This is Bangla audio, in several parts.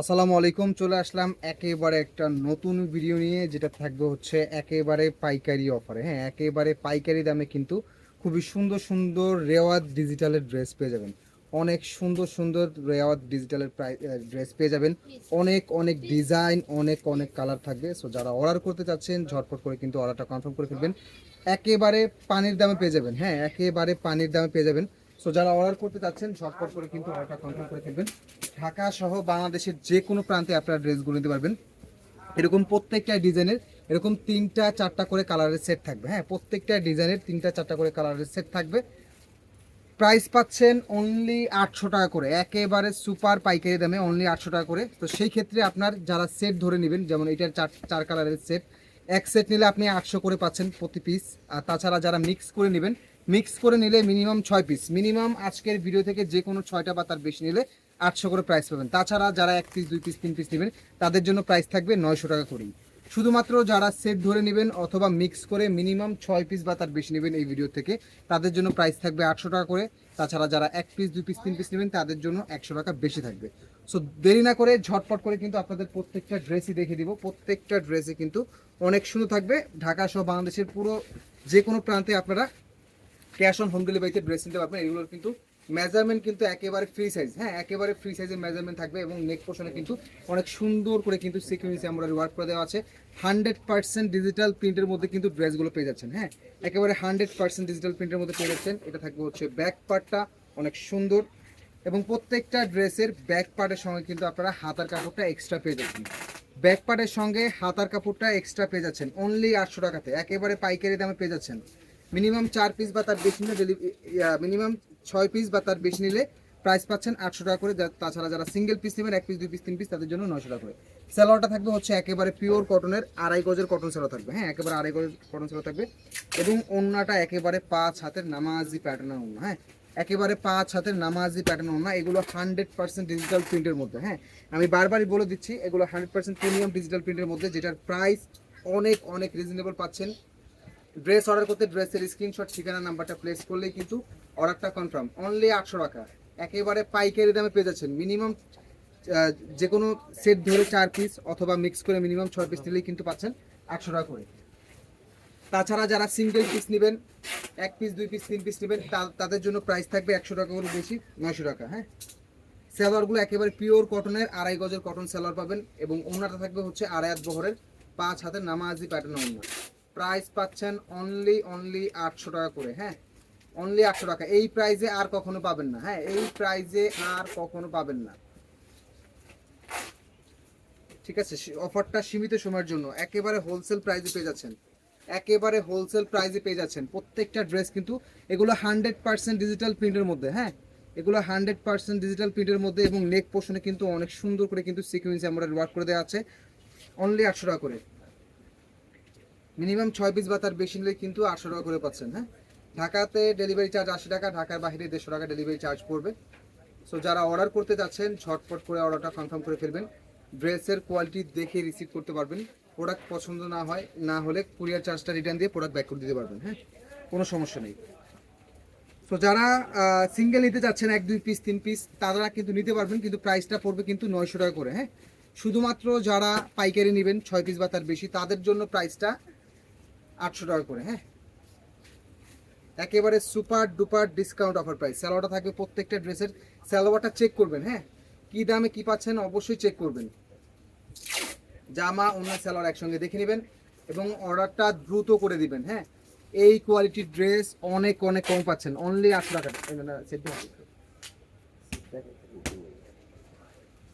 আসসালামু আলাইকুম, চলে আসলাম একেবারে একটা নতুন ভিডিও নিয়ে, যেটা থাকবে হচ্ছে একেবারে পাইকারি অফারে হ্যাঁ একেবারে পাইকারি দামে কিন্তু খুবই সুন্দর সুন্দর রেওয়াত ডিজিটালের ড্রেস পেয়ে যাবেন। অনেক সুন্দর সুন্দর রেওয়াত ডিজিটালের ড্রেস পেয়ে যাবেন। অনেক অনেক ডিজাইন অনেক অনেক কালার থাকবে। সো যারা অর্ডার করতে চাচ্ছেন, ঝটপট করে কিন্তু অর্ডারটা কনফার্ম করে ফেলবেন। একেবারে পানির দামে পেয়ে যাবেন। হ্যাঁ একেবারে পানির দামে পেয়ে যাবেন। সো যারা অর্ডার করতে চাচ্ছেন ঝটপট করে কিন্তু অর্ডারটা কনফার্ম করে ফেলবেন। ঢাকা সহ বাংলাদেশের যে কোনো প্রান্তে আপনারা ড্রেসগুলো নিতে পারবেন। এরকম প্রত্যেকটা ডিজাইনের, এরকম তিনটা, চারটা করে কালারের সেট থাকবে। হ্যাঁ প্রত্যেকটা ডিজাইনের তিনটা, চারটা করে কালারের সেট থাকবে। প্রাইস পাচ্ছেন অনলি আটশো টাকা করে। একেবারে সুপার পাইকারি দামে অনলি আটশো টাকা করে। তো সেই ক্ষেত্রে আপনার যারা সেট ধরে নেবেন, যেমন এটার চার চার কালারের সেট এক সেট নিলে আপনি আটশো করে পাচ্ছেন প্রতি পিস আর তাছাড়া যারা মিক্স করে নেবেন মিক্স করে নিলে মিনিমাম ছয় পিস মিনিমাম আজকের ভিডিও থেকে যে কোনো ছয়টা বা তার বেশি নিলে আটশো করে প্রাইস পাবেন। তাছাড়া যারা এক পিস দুই পিস তিন পিস নেবেন, তাদের জন্য প্রাইস থাকবে নয়শো টাকা করেই। শুধুমাত্র যারা সেট ধরে নেবেন অথবা মিক্স করে মিনিমাম ছয় পিস বা তার বেশি নেবেন এই ভিডিও থেকে, তাদের জন্য প্রাইস থাকবে আটশো টাকা করে। তাছাড়া যারা এক পিস দুই পিস তিন পিস নেবেন, তাদের জন্য একশো টাকা বেশি থাকবে। সো দেরি না করে ঝটপট করে কিন্তু আপনাদের প্রত্যেকটা ড্রেসই দেখে দিব। প্রত্যেকটা ড্রেসে কিন্তু অনেক সুন্দর থাকবে। ঢাকা সহ বাংলাদেশের পুরো যে কোনো প্রান্তে আপনারা ক্যাশ অন হোম ডেলিভারিতে ড্রেস নিতে পারবেন। এগুলোর কিন্তু মেজারমেন্ট কিন্তু একেবারে ফ্রি সাইজ হ্যাঁ একেবারে ফ্রি সাইজের মেজারমেন্ট থাকবে এবং নেক পোর্শনে কিন্তু অনেক সুন্দর করে কিন্তু সিকুয়েন্সি এমব্রয়ডারি ওয়ার্ক করে দেওয়া আছে। হান্ড্রেড পার্সেন্ট ডিজিটাল প্রিন্টের মধ্যে কিন্তু ড্রেসগুলো পেয়ে যাচ্ছেন হ্যাঁ একেবারে হান্ড্রেড পার্সেন্ট ডিজিটাল প্রিন্টের মধ্যে পেয়ে যাচ্ছেন। এটা থাকবে হচ্ছে ব্যাক পার্টটা অনেক সুন্দর এবং প্রত্যেকটা ড্রেসের ব্যাক পার্টের সঙ্গে কিন্তু আপনারা হাতার কাপড়টা এক্সট্রা পেয়ে যাচ্ছেন। ব্যাক পার্টের সঙ্গে হাতার কাপড়টা এক্সট্রা পেয়ে যাচ্ছেন অনলি আটশো টাকাতে, একেবারে পাইকারি দামে পেয়ে যাচ্ছেন। মিনিমাম চার পিস বা তার বেশি নিলে মিনিমাম ছয় পিস বা তার বেশি নিলে প্রাইস পাচ্ছেন আটশো টাকা করে। তাছাড়া যারা সিঙ্গেল পিস নেবেন, এক পিস দুই পিস তিন পিস তাদের জন্য নশো টাকা করে। স্যালোয়ারটা থাকবে হচ্ছে একেবারে পিওর কটনের আড়াই গজের কটন স্যালোয়ার থাকবে। হ্যাঁ একেবারে আড়াই গজের কটন স্যালোয়ার থাকবে। এবং ওন্নাটা একেবারে পাঁচ হাতের নামাজি প্যাটার্নের ওন্না হ্যাঁ। একেবারে পাঁচ হাতের নামাজি প্যাটার্ন ওন্না, এগুলো হান্ড্রেড পার্সেন্ট ডিজিটাল প্রিন্টের মধ্যে হ্যাঁ। আমি বারবারই বলে দিচ্ছি, এগুলো হান্ড্রেড পার্সেন্ট প্রিমিয়াম ডিজিটাল প্রিন্টের মধ্যে, যেটার প্রাইস অনেক অনেক রিজনেবল পাচ্ছেন। ড্রেস অর্ডার করতে ড্রেসের স্ক্রিনশট ঠিকানা নাম্বারটা প্লেস করলেই কিন্তু অর্ডারটা কনফার্ম অনলি আটশো টাকা। একেবারে পাইকারি দামে পেয়ে যাচ্ছেন। মিনিমাম যে কোনো সেট ধরে চার পিস অথবা মিক্স করে মিনিমাম ছয় পিস নিলেই কিন্তু পাচ্ছেন আটশো টাকা করে। তাছাড়া যারা সিঙ্গেল পিস নেবেন, এক পিস দুই পিস তিন পিস নেবেন তাদের জন্য প্রাইস থাকবে একশো টাকা করে বেশি, নয়শো টাকা হ্যাঁ? সালোয়ারগুলো একেবারে পিওর কটনের আড়াই গজের কটন সালোয়ার পাবেন এবং ওনাটা থাকবে হচ্ছে আড়াই হাত বহরের, পাঁচ হাতের নামাজি প্যাটার্ন ওনা প্রাইস পাচ্ছেন অনলি অনলি আটশো টাকা করে হ্যাঁ? অনলি আটশো টাকা। এই প্রাইজে আর কখনো পাবেন না হ্যাঁ? এই প্রাইজে আর কখনো পাবেন না। ঠিক আছে? অফারটা সীমিত সময়ের জন্য। একেবারে হোলসেল প্রাইজে পেয়ে যাচ্ছেন। একেবারে হোলসেল প্রাইজে পেয়ে যাচ্ছেন। প্রত্যেকটা ড্রেস কিন্তু এগুলো হান্ড্রেড পার্সেন্ট ডিজিটাল প্রিন্টের মধ্যে হ্যাঁ? এগুলো হান্ড্রেড পার্সেন্ট ডিজিটাল প্রিন্টের মধ্যে এবং নেক পোর্শনে কিন্তু অনেক সুন্দর করে কিন্তু সিকুয়েন্সি আমরা ওয়ার্ক করে দেওয়া আছে। অনলি আটশো টাকা করে। মিনিমাম ছয় পিস বা তার বেশি নিলে কিন্তু আটশো টাকা করে পাচ্ছেন হ্যাঁ? ঢাকাতে ডেলিভারি চার্জ আশি টাকা, ঢাকার বাইরে দেড়শো টাকা ডেলিভারি চার্জ পড়বে। সো যারা অর্ডার করতে যাচ্ছেন, ঝটপট করে অর্ডারটা কনফার্ম করে ফেলবেন। ড্রেসের কোয়ালিটি দেখে রিসিভ করতে পারবেন। প্রোডাক্ট পছন্দ না হয়, না হলে কুরিয়ার চার্জটা রিটার্ন দিয়ে প্রোডাক্ট ব্যাক করে দিতে পারবেন হ্যাঁ? কোনো সমস্যা নেই। তো যারা সিঙ্গেল নিতে যাচ্ছেন, এক, দুই পিস তিন পিস তারা কিন্তু নিতে পারবেন, কিন্তু প্রাইসটা পড়বে কিন্তু নয়শো টাকা করে হ্যাঁ? শুধুমাত্র যারা পাইকারি নেবেন, ছয় পিস বা তার বেশি, তাদের জন্য প্রাইসটা আটশো টাকা করে হ্যাঁ? একেবারে super duper discount offer price স্যালোয়ারটা থাকবে প্রত্যেকটা ড্রেসের। স্যালোয়ারটা চেক করবেন হ্যাঁ? কি দামে কি পাচ্ছেন অবশ্যই চেক করবেন। জামা অন্য স্যালোয়ার একসঙ্গে দেখে নেবেন এবং অর্ডারটা দ্রুত করে দিবেন হ্যাঁ? এই কোয়ালিটির ড্রেস অনেক অনেক কম পাচ্ছেন। অনলি আটশো টাকা।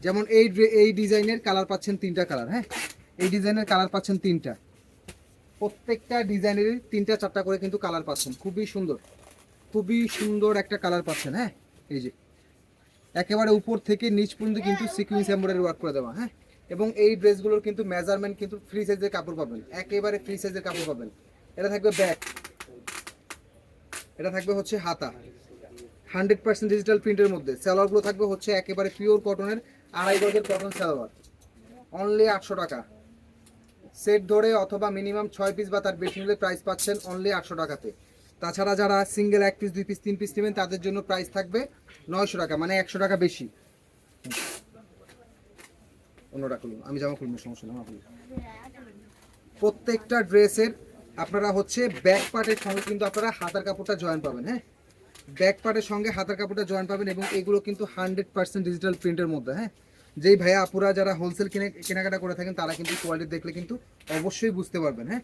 যেমন এই এই ডিজাইনের কালার পাচ্ছেন তিনটা কালার হ্যাঁ? এই ডিজাইনের কালার পাচ্ছেন তিনটা। প্রত্যেকটা ডিজাইনের তিনটা চারটা করে কিন্তু কালার পাচ্ছেন। খুবই সুন্দর। খুবই সুন্দর একটা কালার পাচ্ছেন হ্যাঁ? এই যে। একেবারে উপর থেকে নিচ পর্যন্ত কিন্তু সিকুয়েন্স এমব্রয়ডারি ওয়ার্ক করে দেওয়া হ্যাঁ? এবং এই ড্রেসগুলোর কিন্তু মেজারমেন্ট কিন্তু ফ্রি সাইজের কাপড় পাবেন। একেবারে ফ্রি সাইজের কাপড় পাবেন। এটা থাকবে ব্যাক এটা থাকবে হচ্ছে হাতা। হান্ড্রেড পার্সেন্ট ডিজিটাল প্রিন্টের মধ্যে। সালোয়ারগুলো থাকবে হচ্ছে একেবারে পিওর কটনের আড়াই গজের কটন সালোয়ার। অনলি আটশো টাকা। সেট ধরে অথবা মিনিমাম ছয় পিস বা তার বেশি নিলে প্রাইস পাচ্ছেন অনলি আটশো টাকাতে। তাছাড়া যারা সিঙ্গেল এক পিস দুই পিস তিন পিস নেবেন, তাদের জন্য প্রাইস থাকবে নয়শো টাকা মানে একশো টাকা বেশি। অন্যটা খুলুন, আমি জামা খুলবো, সমস্যা আমার খুলুন। প্রত্যেকটা ড্রেসের আপনারা হচ্ছে ব্যাক পার্টের সঙ্গে কিন্তু আপনারা হাতার কাপড়টা জয়েন পাবেন হ্যাঁ? ব্যাক পার্টের সঙ্গে হাতার কাপড়টা জয়েন পাবেন এবং এগুলো কিন্তু হান্ড্রেড পার্সেন্ট ডিজিটাল প্রিন্টের মধ্যে হ্যাঁ? যেই ভাইয়া আপুরা যারা হোলসেল কিনে কেনাকাটা করে থাকেন, তারা কিন্তু কোয়ালিটি দেখলে কিন্তু অবশ্যই বুঝতে পারবেন হ্যাঁ?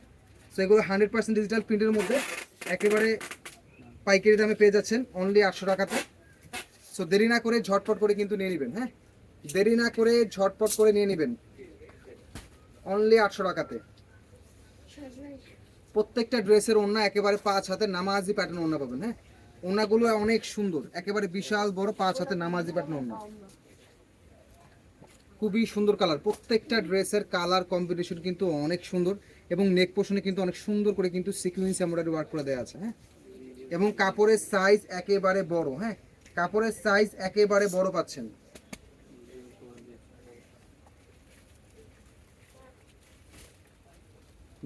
তো এগুলো হান্ড্রেড পার্সেন্ট ডিজিটাল প্রিন্টের মধ্যে একেবারে পাইকারি দামে পেয়ে যাচ্ছেন অনলি আটশো টাকাতে। সো দেরি না করে ঝটপট করে কিন্তু নিয়ে নেবেন হ্যাঁ? দেরি না করে ঝটপট করে নিয়ে নেবেন। অনলি আটশো টাকাতে। প্রত্যেকটা ড্রেসের ওড়না একেবারে পাঁচ হাতে নামাজি প্যাটার্ন ওড়না পাবেন হ্যাঁ? ওড়নাগুলো অনেক সুন্দর, একেবারে বিশাল বড় পাঁচ হাতে নামাজি প্যাটার্ন ওড়না। খুবই সুন্দর কালার প্রত্যেকটা ড্রেসের কালার কম্বিনেশন কিন্তু অনেক সুন্দর এবং নেক পোষণে কিন্তু অনেক সুন্দর করে কিন্তু সিকুয়েন্স এমব্রয়ডারি ওয়ার্ক করে দেওয়া আছে হ্যাঁ? এবং কাপড়ের সাইজ একেবারে বড় হ্যাঁ? কাপড়ের সাইজ একেবারে বড় পাচ্ছেন।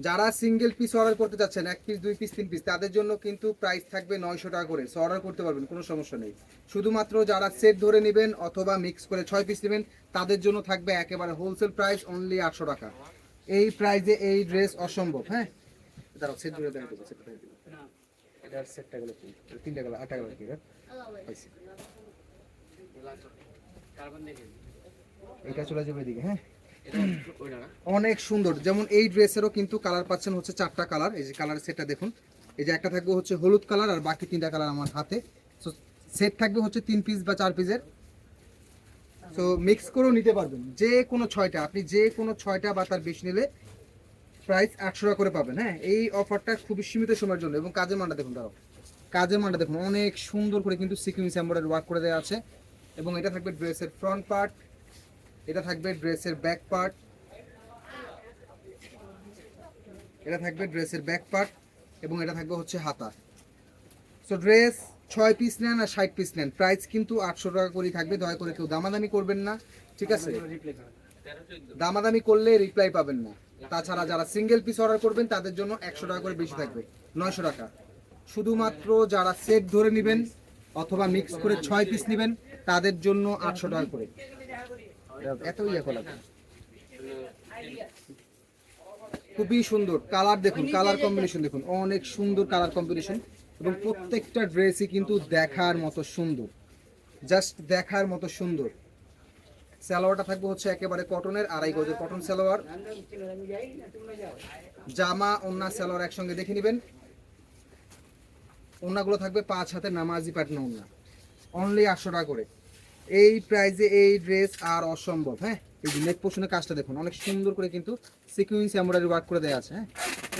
যারা সিঙ্গেল পিস অর্ডার করতে চাচ্ছেন এক পিস দুই পিস তিন পিস তাদের জন্য কিন্তু প্রাইস থাকবে নয়শো টাকা করে। সো অর্ডার করতে পারবেন কোনো সমস্যা নেই। শুধুমাত্র যারা সেট ধরে নেবেন অথবা মিক্স করে ছয় পিস নেবেন তাদের জন্য থাকবে একেবারে হোলসেল প্রাইস অনলি আটশো টাকা। এই প্রাইসে এই ড্রেস অসম্ভব হ্যাঁ? দাঁড়াও সেট ধরে দেখাতে সেট ধরে দেবো। এটার সেটটা গেলো তিনটা গেলো আটটা গেলো কি এটা চলে যাবে এদিকে হ্যাঁ? অনেক সুন্দর। যেমন এই ড্রেসেরও কিন্তু কালার পাচ্ছেন হচ্ছে চারটা কালার। এই যে কালার সেটটা দেখুন। এই যে একটা থাকবে হচ্ছে হলুদ কালার আর বাকি তিনটা কালার আমার হাতে। তো সেট থাকবে হচ্ছে তিন পিস বা চার পিসের তো মিক্স করেও নিতে পারবেন। যে কোনো ছয়টা, আপনি যে কোনো ছয়টা বা তার বেশি নিলে প্রাইস আটশো টাকা করে পাবেন। হ্যাঁ এই অফারটা খুবই সীমিত সময়ের জন্য। এবং কাজের মানটা দেখুন, দাঁড়াও। কাজের মানটা দেখুন, অনেক সুন্দর করে কিন্তু সিকুয়েন্স এম্বয়ডারি ওয়ার্ক করে দেওয়া আছে। এবং এটা থাকবে ড্রেসের ফ্রন্ট পার্ট এটা থাকবে ড্রেসের ব্যাক পার্ট এটা থাকবে ড্রেসের ব্যাক পার্ট এবং এটা থাকবে হচ্ছে হাতা। সো ড্রেস ছয় পিস নেন আর ষাট পিস নেন। প্রাইস কিন্তু আটশো টাকা করেই থাকবে, দয়া করে কেউ দামাদামি করবেন না, ঠিক আছে? দামাদামি করলে রিপ্লাই পাবেন না। তাছাড়া যারা সিঙ্গেল পিস অর্ডার করবেন, তাদের জন্য একশো টাকা করে বেশি থাকবে, নয়শো টাকা। শুধুমাত্র যারা সেট ধরে নেবেন অথবা মিক্স করে ছয় পিস নেবেন, তাদের জন্য আটশো টাকা করে। এত ইয়ে করা খুবই সুন্দর কালার দেখুন কালার কম্বিনেশন দেখুন অনেক সুন্দর কালার কম্বিনেশন এবং প্রত্যেকটা ড্রেসই কিন্তু দেখার মতো সুন্দর জাস্ট দেখার মতো সুন্দর। সালোয়ারটা থাকবে হচ্ছে একেবারে কটনের আড়াই গজের কটন সালোয়ার। জামা ওন্না সালোয়ার একসঙ্গে দেখে নেবেন। ওন্নাগুলো থাকবে পাঁচ হাতে নামাজি প্যাটার্ন ওন্না। অনলি আটশো টাকা করে। এই প্রাইজে এই ড্রেস আর অসম্ভব হ্যাঁ? এই যে নেক পোর্শনের কাজটা দেখুন, অনেক সুন্দর করে কিন্তু সিকুয়েন্স এমব্রয়ডারি ওয়ার্ক করে দেওয়া আছে হ্যাঁ?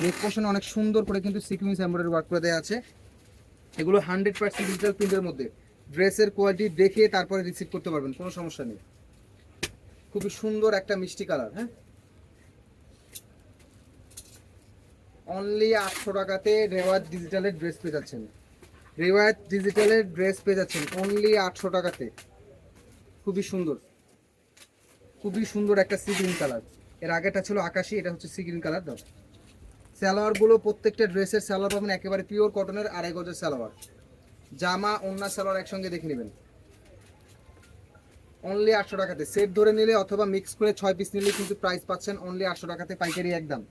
নেক পোর্শনে অনেক সুন্দর করে কিন্তু সিকুয়েন্স এমব্রয়ডারি ওয়ার্ক করে দেওয়া আছে। এগুলো হান্ড্রেড পার্সেন্ট ডিজিটাল প্রিন্টের মধ্যে। ড্রেসের কোয়ালিটি দেখে তারপরে রিসিভ করতে পারবেন, কোনো সমস্যা নেই। খুবই সুন্দর একটা মিষ্টি কালার হ্যাঁ? অনলি আটশো টাকাতে রেওয়াজ ডিজিটালের ড্রেস পেয়ে যাচ্ছেন। রেওয়াজ ডিজিটালের ড্রেস পেয়ে যাচ্ছেন অনলি আটশো টাকাতে। খুবই সুন্দর। খুবই সুন্দর একটা সি গ্রিন কালারের আগেটা ছিল আকাশি এটা হচ্ছে সি গ্রিন কালার দাও। সালোয়ারগুলো প্রত্যেকটা ড্রেসের সালোয়ার পাবেন একেবারে পিওর কটনের আড়াই গজের সালোয়ার। জামা ওন্না সালোয়ার একসঙ্গে দেখে নেবেন। অনলি আটশো টাকাতে। সেট ধরে নিলে অথবা মিক্স করে ছয় পিস নিলে কিন্তু প্রাইস পাচ্ছেন অনলি আটশো টাকাতে পাইকারি একদম।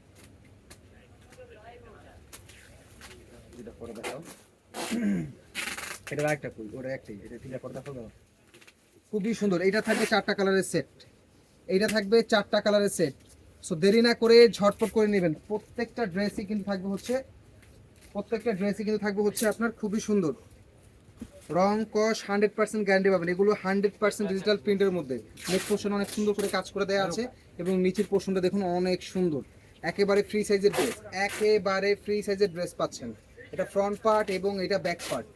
পরে দেখাও। এটা একটা ওটা একটাই। এটা তিনটা পরে দেখাও দাও। খুবই সুন্দর। এটা থাকবে চারটা কালারের সেট এইটা থাকবে চারটা কালারের সেট সো দেরি না করে ঝটপট করে নেবেন। প্রত্যেকটা ড্রেসই কিন্তু থাকবে হচ্ছে, প্রত্যেকটা ড্রেসই কিন্তু থাকবে হচ্ছে আপনার খুবই সুন্দর। রং, কস হান্ড্রেড পার্সেন্ট গ্যারান্টি পাবেন। এগুলো হান্ড্রেড পার্সেন্ট ডিজিটাল প্রিন্টের মধ্যে। নেক পোর্শন অনেক সুন্দর করে কাজ করে দেওয়া আছে এবং নিচের পোর্শনটা দেখুন অনেক সুন্দর। একেবারে ফ্রি সাইজের ড্রেস একেবারে ফ্রি সাইজের ড্রেস পাচ্ছেন। এটা ফ্রন্ট পার্ট এবং এটা ব্যাক পার্ট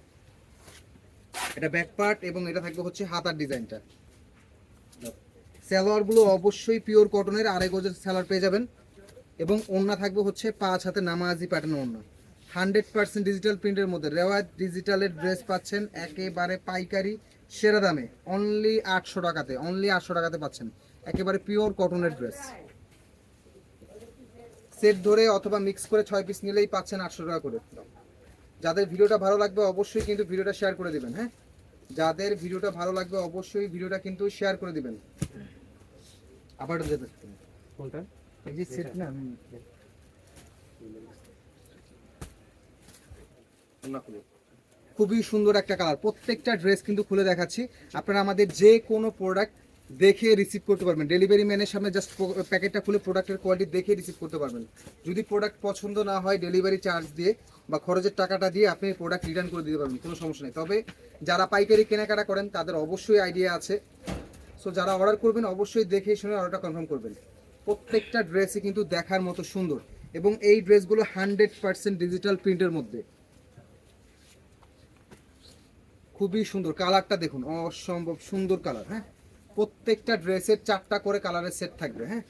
এটা ব্যাক পার্ট এবং এটা থাকবে হচ্ছে হাতার ডিজাইনটা। সালোয়ারগুলো অবশ্যই পিওর কটনের আড়াই গজের সালোয়ার পেয়ে যাবেন। এবং ওড়না থাকবে হচ্ছে পাঁচ হাতে নামাজি প্যাটার্ন ওড়না। হান্ড্রেড পার্সেন্ট ডিজিটাল প্রিন্টের মধ্যে। রেওয়াজ ডিজিটালের ড্রেস পাচ্ছেন একেবারে পাইকারি, সেরা দামে। অনলি আটশো টাকাতে অনলি আটশো টাকাতে পাচ্ছেন। একেবারে পিওর কটনের ড্রেস সেট ধরে অথবা মিক্স করে ছয় পিস নিলেই পাচ্ছেন আটশো টাকা করে। যাদের ভিডিওটা ভালো লাগবে অবশ্যই কিন্তু ভিডিওটা শেয়ার করে দিবেন হ্যাঁ? যাদের ভিডিওটা ভালো লাগবে অবশ্যই ভিডিওটা কিন্তু শেয়ার করে দিবেন। আবার কোনটা? এই যে সেট না হুম। খুবই সুন্দর একটা কালার প্রত্যেকটা ড্রেস কিন্তু খুলে দেখাচ্ছি। আপনারা আমাদের যে কোনো প্রোডাক্ট দেখে রিসিভ করতে পারবেন। ডেলিভারি ম্যানের সামনে জাস্ট প্যাকেটটা খুলে প্রোডাক্টের কোয়ালিটি দেখে রিসিভ করতে পারবেন। যদি প্রোডাক্ট পছন্দ না হয় ডেলিভারি চার্জ দিয়ে বা খরচের টাকাটা দিয়ে আপনি প্রোডাক্ট রিটার্ন করে দিতে পারবেন, কোনো সমস্যা নেই। তবে যারা পাইকারি কেনাকাটা করেন, তাদের অবশ্যই আইডিয়া আছে। সো যারা অর্ডার করবেন, অবশ্যই দেখে শুনে অর্ডারটা কনফার্ম করবেন। প্রত্যেকটা ড্রেসই কিন্তু দেখার মতো সুন্দর এবং এই ড্রেসগুলো হান্ড্রেড পার্সেন্ট ডিজিটাল প্রিন্টের মধ্যে। খুবই সুন্দর। কালারটা দেখুন, অসম্ভব সুন্দর কালার হ্যাঁ? প্রত্যেকটা ড্রেসের চারটা করে কালারের সেট থাকবে হ্যাঁ?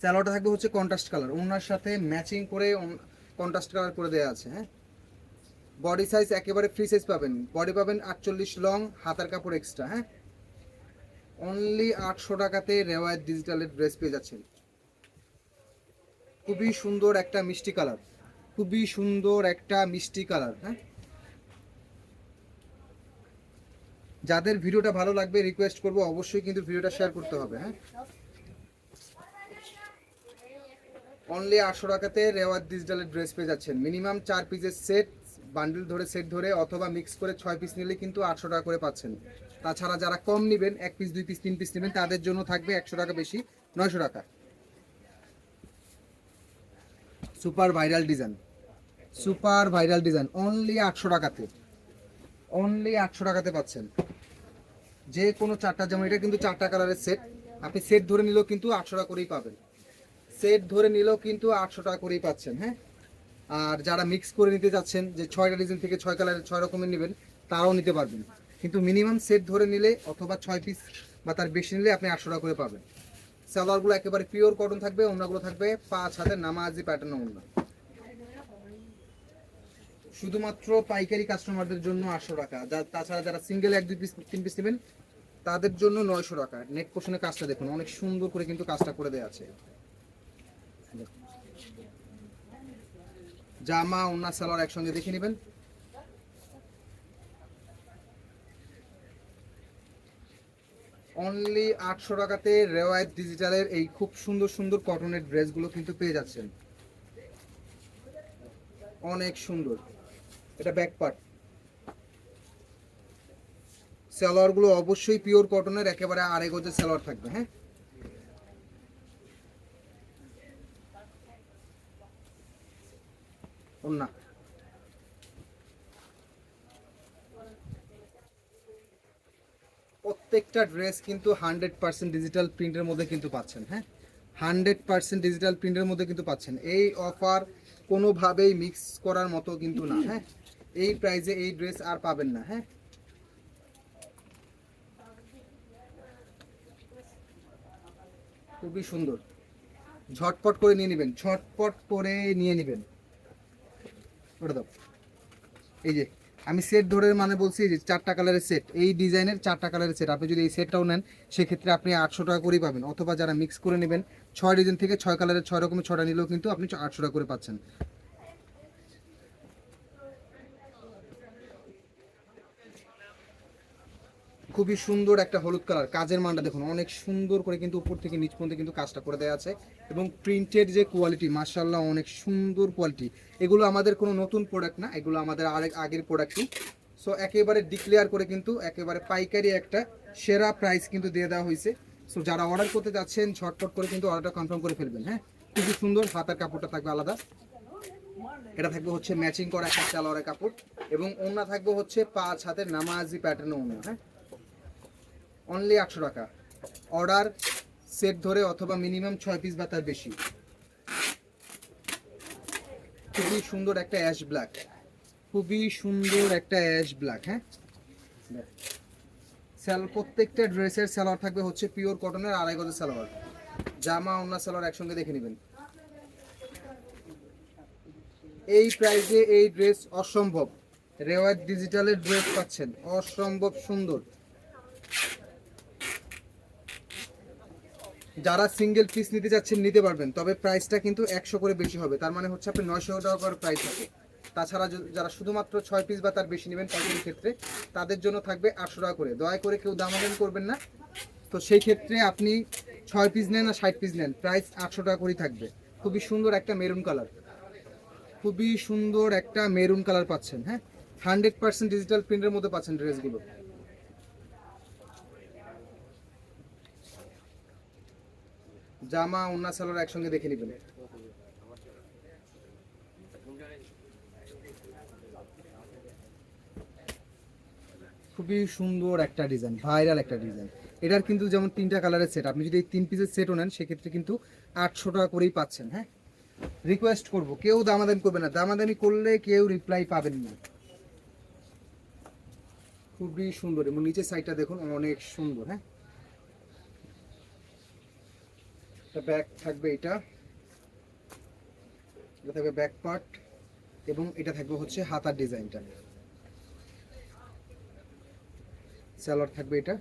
স্যালোয়ারটা থাকবে হচ্ছে কন্ট্রাস্ট কালার ওনার সাথে ম্যাচিং করে কন্ট্রাস্ট কালার করে দেওয়া আছে হ্যাঁ? বডি সাইজ একেবারে ফ্রি সাইজ পাবেন বডি পাবেন আটচল্লিশ লং হাতার কাপড় এক্সট্রা হ্যাঁ? অনলি আটশো টাকাতে রেওয়ায়ত ডিজিটালের ড্রেস পেয়ে যাচ্ছেন। খুবই সুন্দর একটা মিষ্টি কালার খুবই সুন্দর একটা মিষ্টি কালার হ্যাঁ? যাদের ভিডিওটা ভালো লাগবে রিকোয়েস্ট করব, অবশ্যই কিন্তু ভিডিওটা শেয়ার করতে হবে হ্যাঁ? অনলি আটশো টাকাতে রেওয়ার ডিজিটালের ড্রেস পেয়ে যাচ্ছেন। মিনিমাম চার পিসের সেট বান্ডেল ধরে সেট ধরে, অথবা মিক্স করে ছয় পিস নিলে কিন্তু আটশো টাকা করে পাচ্ছেন। তাছাড়া যারা কম নেবেন, এক পিস দুই পিস তিন পিস নেবেন, তাদের জন্য থাকবে একশো টাকা বেশি, নয়শো টাকা। Super viral design super viral design only আটশো টাকাতে। অনলি আটশো টাকাতে পাচ্ছেন। যে কোনো চারটা, যেমন এটা কিন্তু চারটা কালারের সেট আপনি সেট ধরে নিলেও কিন্তু আটশো টাকা করেই পাবেন। সেট ধরে নিলেও কিন্তু আটশো টাকা করেই পাচ্ছেন হ্যাঁ? আর যারা মিক্স করে নিতে যাচ্ছেন যে ছয়টা ডিজাইন থেকে ছয় কালারের ছয় রকমের নেবেন, তারাও নিতে পারবেন। কিন্তু মিনিমাম সেট ধরে নিলে অথবা ছয় পিস বা তার বেশি নিলে আপনি আটশো টাকা করে পাবেন। সালোয়ারগুলো একেবারে পিওর কটন থাকবে অন্যগুলো থাকবে, পাঁচ হাতের নামাজি প্যাটার্ন অন্য শুধুমাত্র পাইকারি কাস্টমারদের জন্য আটশো টাকা। যা তাছাড়া যারা সিঙ্গেল এক, দুই পিস তিন পিস নেবেন, তাদের জন্য নয়শো টাকা। নেক পোষণের কাজটা দেখুন, অনেক সুন্দর করে কিন্তু কাজটা করে দেওয়া আছে। জামা ওনা সালোয়ার একসঙ্গে দেখে নেবেন। অনলি আটশো টাকাতে রেওয়ায়ত ডিজিটালের এই খুব সুন্দর সুন্দর কটনের ড্রেসগুলো কিন্তু পেয়ে যাচ্ছেন। অনেক সুন্দর। এটা ব্যাক পার্ট সালোয়ারগুলো অবশ্যই পিওর কটনের একেবারে আড়াই গজের সালোয়ার থাকবে হ্যাঁ? ওন্না প্রত্যেকটা ড্রেস কিন্তু হান্ড্রেড পার্সেন্ট ডিজিটাল প্রিন্টের মধ্যে কিন্তু পাচ্ছেন হ্যাঁ? হান্ড্রেড পার্সেন্ট ডিজিটাল প্রিন্টের মধ্যে কিন্তু পাচ্ছেন। এই অফার কোনোভাবেই মিক্স করার মতো কিন্তু না হ্যাঁ? এই প্রাইজে এই ড্রেস আর পাবেন না হ্যাঁ? খুবই সুন্দর। ঝটপট করে নিয়ে নেবেন, ঝটপট করে নিয়ে নেবেন। ওটা দাও। এই যে আমি সেট ধরে মানে বলছি যে চারটা কালারের সেট এই ডিজাইনের চারটা কালারের সেট আপনি যদি এই সেটটাও নেন, সেক্ষেত্রে আপনি আটশো টাকা করেই পাবেন। অথবা যারা মিক্স করে নেবেন, ছয় ডিজাইন থেকে ছয় কালারের ছয় রকমের ছটা নিলেও কিন্তু আপনি আটশো টাকা করে পাচ্ছেন। খুবই সুন্দর একটা হলুদ কালার, কাজের মানটা দেখুন, অনেক সুন্দর করে কিন্তু উপর থেকে নিচ পর্যন্ত কিন্তু কাজটা করে দেওয়া আছে এবং প্রিন্টের যে কোয়ালিটি মার্শাল্লাহ অনেক সুন্দর কোয়ালিটি। এগুলো আমাদের কোনো নতুন প্রোডাক্ট না, এগুলো আমাদের আরেক, আগের প্রোডাক্টই সো একেবারে ডিক্লেয়ার করে কিন্তু, একেবারে পাইকারি একটা সেরা প্রাইস কিন্তু দিয়ে দেওয়া হয়েছে। সো যারা অর্ডার করতে যাচ্ছেন, ঝটপট করে কিন্তু অর্ডারটা কনফার্ম করে ফেলবেন হ্যাঁ? খুবই সুন্দর, হাতার কাপড়টা থাকবে আলাদা। এটা থাকবে হচ্ছে ম্যাচিং করা একটা সালোয়ারের কাপড় এবং ওড়না থাকবে হচ্ছে পাঁচ হাতের নামাজি প্যাটার্ন ওড়না হ্যাঁ? অনলি আটশো টাকা। অর্ডার সেট ধরে অথবা মিনিমাম ছয় পিস বা তার বেশি। খুবই সুন্দর একটা অ্যাশ ব্ল্যাক খুবই সুন্দর একটা অ্যাশ ব্ল্যাক হ্যাঁ? স্যাল প্রত্যেকটা ড্রেসের সালোয়ার থাকবে হচ্ছে পিওর কটনের আড়াই গজের সালোয়ার জামা অন্য সালোয়ার একসঙ্গে দেখে নেবেন। এই প্রাইসে এই ড্রেস অসম্ভব। রেওয়াজ ডিজিটালের ড্রেস পাচ্ছেন। অসম্ভব সুন্দর। যারা সিঙ্গেল পিস নিতে যাচ্ছেন, নিতে পারবেন। তবে প্রাইসটা কিন্তু একশো করে বেশি হবে। তার মানে হচ্ছে আপনি নয়শো টাকা করে প্রাইস হবে। তাছাড়া যারা শুধুমাত্র ছয় পিস বা তার বেশি নেবেন পাইকারি ক্ষেত্রে, তাদের জন্য থাকবে আটশো টাকা করে। দয়া করে কেউ দামাদামি করবেন না। তো সেই ক্ষেত্রে আপনি ছয় পিস নেন না ষাট পিস নেন। প্রাইস আটশো টাকা করেই থাকবে। খুবই সুন্দর একটা মেরুন কালার খুবই সুন্দর একটা মেরুন কালার পাচ্ছেন হ্যাঁ? হান্ড্রেড পার্সেন্ট ডিজিটাল প্রিন্টের মধ্যে পাচ্ছেন ড্রেসগুলো জামা, ওন্না, সালোয়ার একসঙ্গে দেখে নেবেন। খুবই সুন্দর একটা ডিজাইন, ভাইরাল একটা ডিজাইন। এটার কিন্তু যেমন তিনটা কালারের সেট আপনি যদি এই তিন পিসের সেটও নেন, সেক্ষেত্রে কিন্তু আটশো টাকা করেই পাচ্ছেন হ্যাঁ? রিকোয়েস্ট করব, কেউ দামাদামি করবে না, দামাদামি করলে কেউ রিপ্লাই পাবেন না। খুবই সুন্দর, এবং নিচের সাইডটা দেখুন, অনেক সুন্দর হ্যাঁ এটা ব্যাক থাকবে এটা। এটা থাকবে ব্যাক পার্ট এবং এটা থাকবে হচ্ছে হাতার ডিজাইনটা। সালোয়ার থাকবে এটা।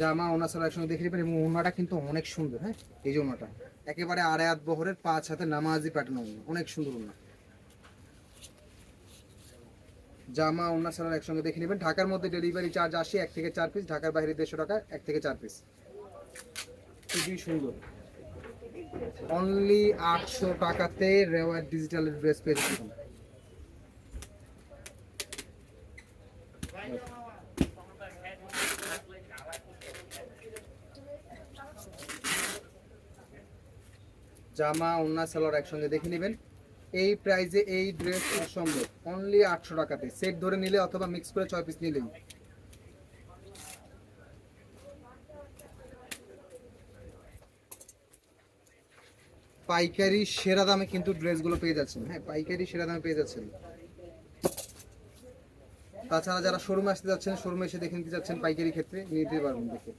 জামা, ওনা সালোয়ার একসঙ্গে দেখে নেবেন এবং ওনাটা কিন্তু অনেক সুন্দর হ্যাঁ? এই যে ওনাটা। একেবারে আড়াই হাত বহরের পাঁচ হাতে নামাজি প্যাটার্ন ওনা। অনেক সুন্দর ওনা। জামা, ওনা সালোয়ার একসঙ্গে দেখে নেবেন। ঢাকার মধ্যে ডেলিভারি চার্জ আসে এক থেকে চার পিস ঢাকার বাইরে দেড়শো টাকা, এক থেকে চার পিস খুবই সুন্দর। অনলি আটশো টাকাতে রেওয়ার ডিজিটালের ড্রেস পেয়ে জামা ওন্না সালোয়ার একসঙ্গে দেখে নেবেন। এই প্রাইজে এই ড্রেস অসম্ভব অনলি আটশো টাকাতে। সেট ধরে নিলে অথবা মিক্স করে ছয় পিস নিলেই। পাইকারি সেরা দামে কিন্তু ড্রেসগুলো পেয়ে যাচ্ছেন। হ্যাঁ পাইকারি সেরা দামে পেয়ে যাচ্ছেন। তাছাড়া যারা শোরুমে আসতে যাচ্ছেন, শোরুমে এসে দেখে নিতে যাচ্ছেন পাইকারি ক্ষেত্রে নিতে পারবেন দেখে।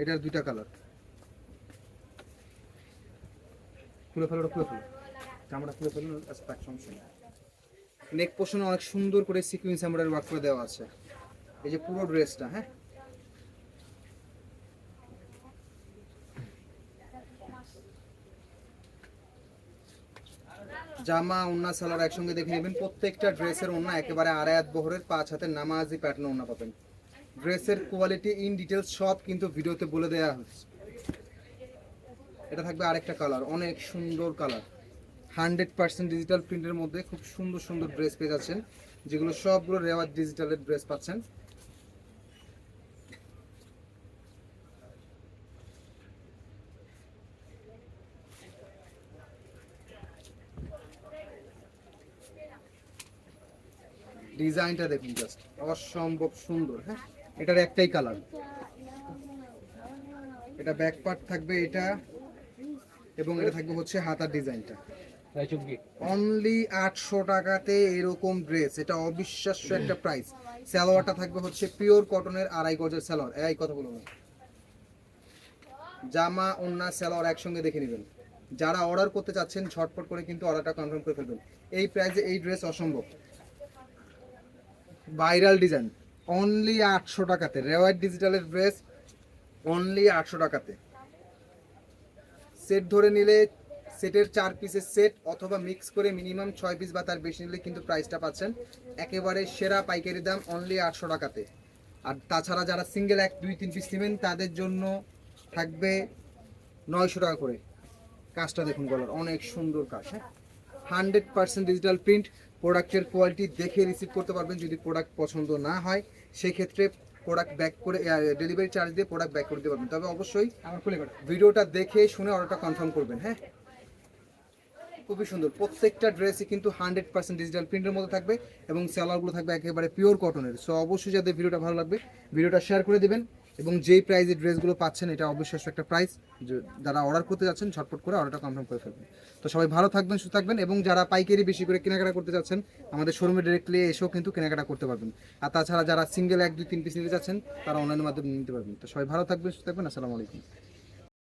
এটার দুইটা কালার। খুলে ফেলো খুলে ফেলো চামড়া খুলে ফেলো সমস্যা নেক পোর্শনে অনেক সুন্দর করে সিকুয়েন্স এমব্রয়ডারি ওয়ার্ক করে দেওয়া আছে। এই যে পুরো ড্রেসটা হ্যাঁ? জামা, ওন্না সালার একসঙ্গে দেখে নেবেন। প্রত্যেকটা ড্রেসের ওন্না একেবারে আড়াই হাত বহরের, পাঁচ হাতের নামাজি প্যাটার্ন ওন্না পাবেন। ড্রেসের কোয়ালিটি ইন ডিটেলস সব কিন্তু ভিডিওতে বলে দেওয়া হচ্ছে এটা থাকবে আরেকটা কালার অনেক সুন্দর কালার হান্ড্রেড পার্সেন্ট ডিজিটাল প্রিন্টের মধ্যে খুব সুন্দর সুন্দর ড্রেস পেয়ে যাচ্ছেন, যেগুলো সবগুলো রেওয়ার ডিজিটালের ড্রেস পাচ্ছেন। ডিজাইনটা দেখুন জাস্ট অসম্ভব সুন্দর হ্যাঁ? এটার একটাই কালার এটা ব্যাক পার্ট থাকবে এটা এবং এটা থাকবে হচ্ছে হাতার ডিজাইনটা। অনলি আটশো টাকাতে এরকম ড্রেস এটা অবিশ্বাস্য একটা প্রাইস সালোয়ারটা থাকবে হচ্ছে পিওর কটনের আড়াই গজের সালোয়ার। এই কথা বলুন জামা ওন্না সালোয়ার একসঙ্গে দেখে নেবেন। যারা অর্ডার করতে চাচ্ছেন ঝটপট করে কিন্তু অর্ডারটা কনফার্ম করে ফেলবেন। এই প্রাইসে এই ড্রেস অসম্ভব। Viral design. অনলি আটশো টাকাতে। রেওয়ার ডিজিটালের ড্রেস অনলি আটশো টাকাতে। সেট ধরে নিলে সেটের চার পিসের সেট অথবা মিক্স করে মিনিমাম ছয় পিস বা তার বেশি নিলে কিন্তু প্রাইসটা পাচ্ছেন। একেবারে সেরা পাইকারি দাম অনলি আটশো টাকাতে। আর তাছাড়া যারা সিঙ্গেল এক, দুই, তিন পিস নেবেন, তাদের জন্য থাকবে নয়শো টাকা করে। কাজটা দেখুন গলার, অনেক সুন্দর কাজ হ্যাঁ। হান্ড্রেড পার্সেন্ট ডিজিটাল প্রিন্ট প্রোডাক্টের কোয়ালিটি দেখে রিসিভ করতে পারবেন যদি প্রোডাক্ট পছন্দ না হয় সেই ক্ষেত্রে প্রোডাক্ট ব্যাক করে ডেলিভারি চার্জ দিয়ে প্রোডাক্ট ব্যাক করে দিতে পারবেন। তবে অবশ্যই ভিডিওটা দেখে শুনে অর্ডারটা কনফার্ম করবেন হ্যাঁ? খুবই সুন্দর। প্রত্যেকটা ড্রেসই কিন্তু হান্ড্রেড পার্সেন্ট ডিজিটাল প্রিন্টের মধ্যে থাকবে এবং স্যালারগুলো থাকবে একেবারে পিওর কটনের সো অবশ্যই যাদের ভিডিওটা ভালো লাগবে ভিডিওটা শেয়ার করে দিবেন। এবং যেই প্রাইজে ড্রেসগুলো পাচ্ছেন, এটা অবিশ্বাস্য একটা প্রাইস যারা অর্ডার করতে যাচ্ছেন, ঝটপট করে অর্ডারটা কনফার্ম করে ফেলবেন। তো সবাই ভালো থাকবেন, সুস্থ থাকবেন এবং যারা পাইকারি বেশি করে কেনাকাটা করতে যাচ্ছেন, আমাদের শোরুমে ডিরেক্টলি এসেও কিন্তু কেনাকাটা করতে পারবেন। আর তাছাড়া যারা সিঙ্গেল এক, দুই, তিন পিস নিতে যাচ্ছেন, তারা অনলাইনের মাধ্যমে নিতে পারবেন। তো সবাই ভালো থাকবেন, সুস্থ থাকবেন। আসসালামু আলাইকুম।